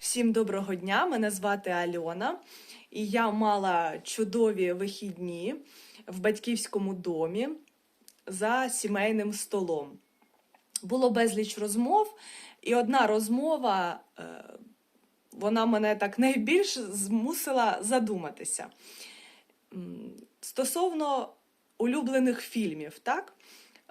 Всім доброго дня! Мене звати Альона, і я мала чудові вихідні в батьківському домі за сімейним столом. Було безліч розмов, і одна розмова е, вона мене так найбільш змусила задуматися. Стосовно улюблених фільмів, так?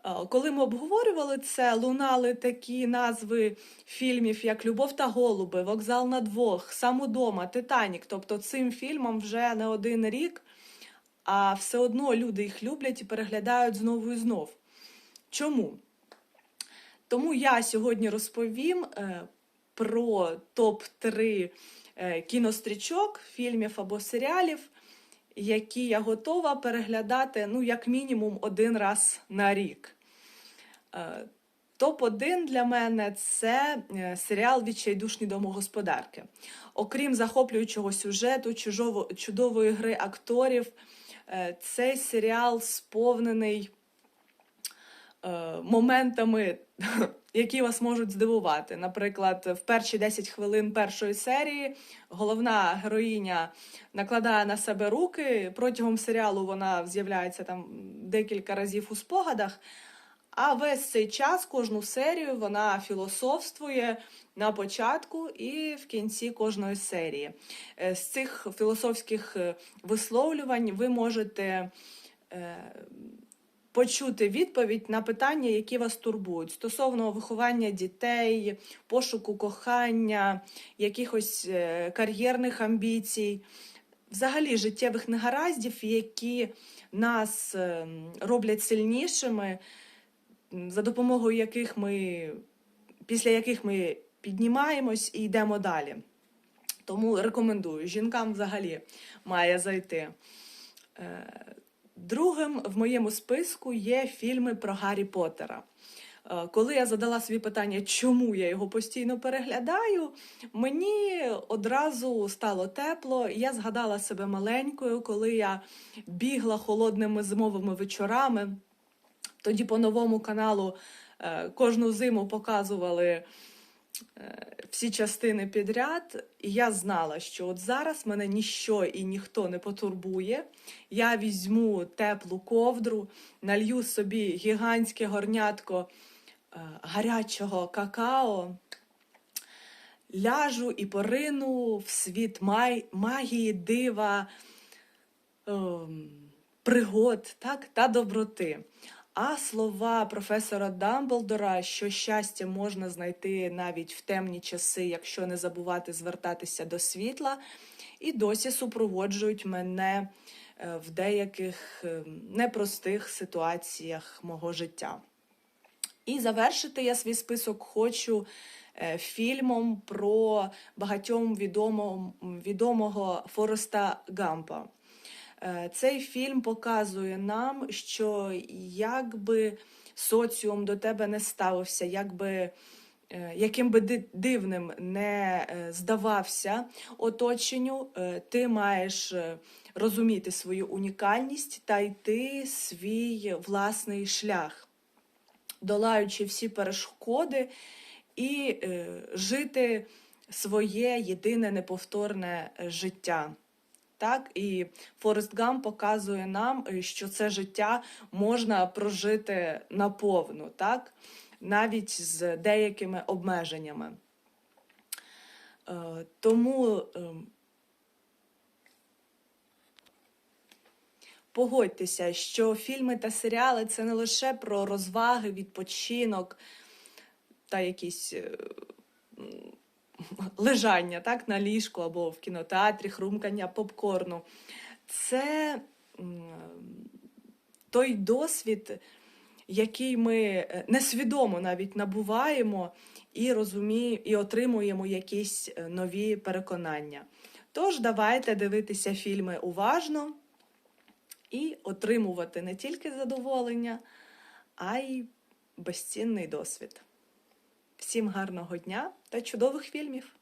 Е, Коли ми обговорювали це, лунали такі назви фільмів, як Любов та голуби, Вокзал на двох, Сам удома, Титанік. Тобто цим фільмам вже не один рік, а все одно люди їх люблять і переглядають знову і знов. Чому? Тому я сьогодні розповім е, про топ-3 е, кінострічок, фільмів або серіалів, які я готова переглядати ну, як мінімум один раз на рік. Е, Топ-1 для мене це е, серіал Відчайдушні домогосподарки. Окрім захоплюючого сюжету, чудової гри акторів, е, цей серіал сповнений моментами, які вас можуть здивувати. Наприклад, в перші 10 хвилин першої серії головна героїня накладає на себе руки. Протягом серіалу вона з'являється там декілька разів у спогадах. А весь цей час, кожну серію, вона філософствує на початку і в кінці кожної серії. Е, З цих філософських е, висловлювань ви можете е, почути відповідь на питання, які вас турбують стосовно виховання дітей, пошуку кохання, якихось е, кар'єрних амбіцій, взагалі життєвих негараздів, які нас е, роблять сильнішими, за допомогою яких ми, після яких ми піднімаємось і йдемо далі. Тому рекомендую, жінкам взагалі має зайти. Другим в моєму списку є фільми про Гаррі Поттера. Е, Коли я задала собі питання, чому я його постійно переглядаю, мені одразу стало тепло. Я згадала себе маленькою, коли я бігла холодними зимовими вечорами. Тоді по новому каналу е, кожну зиму показували всі частини підряд, і я знала, що от зараз мене ніщо і ніхто не потурбує. Я візьму теплу ковдру, налью собі гігантське горнятко е, гарячого какао, ляжу і порину в світ магії, дива, ем, пригод так, та доброти. А слова професора Дамблдора, що щастя можна знайти навіть в темні часи, якщо не забувати звертатися до світла, і досі супроводжують мене е, в деяких е, непростих ситуаціях мого життя. І завершити я свій список хочу е, фільмом про багатьом відомого, відомого Фореста Гампа. Е, Цей фільм показує нам, що як би соціум до тебе не ставився, як би, е, яким би дивним не е, здавався оточенню, ти маєш розуміти свою унікальність та йти свій власний шлях, долаючи всі перешкоди і жити своє єдине неповторне життя. Так, і Форест Гам показує нам, е, що це життя можна прожити наповну, так? навіть з деякими обмеженнями. Е, Тому ем, погодьтеся, що фільми та серіали це не лише про розваги, відпочинок та якісь е, лежання так, на ліжку або в кінотеатрі, хрумкання попкорну. Це той досвід, який ми е, несвідомо навіть набуваємо і розуміємо, і отримуємо якісь е, нові переконання. Тож давайте дивитися фільми уважно і отримувати не тільки задоволення, а й безцінний досвід. Всім гарного дня та чудових фільмів!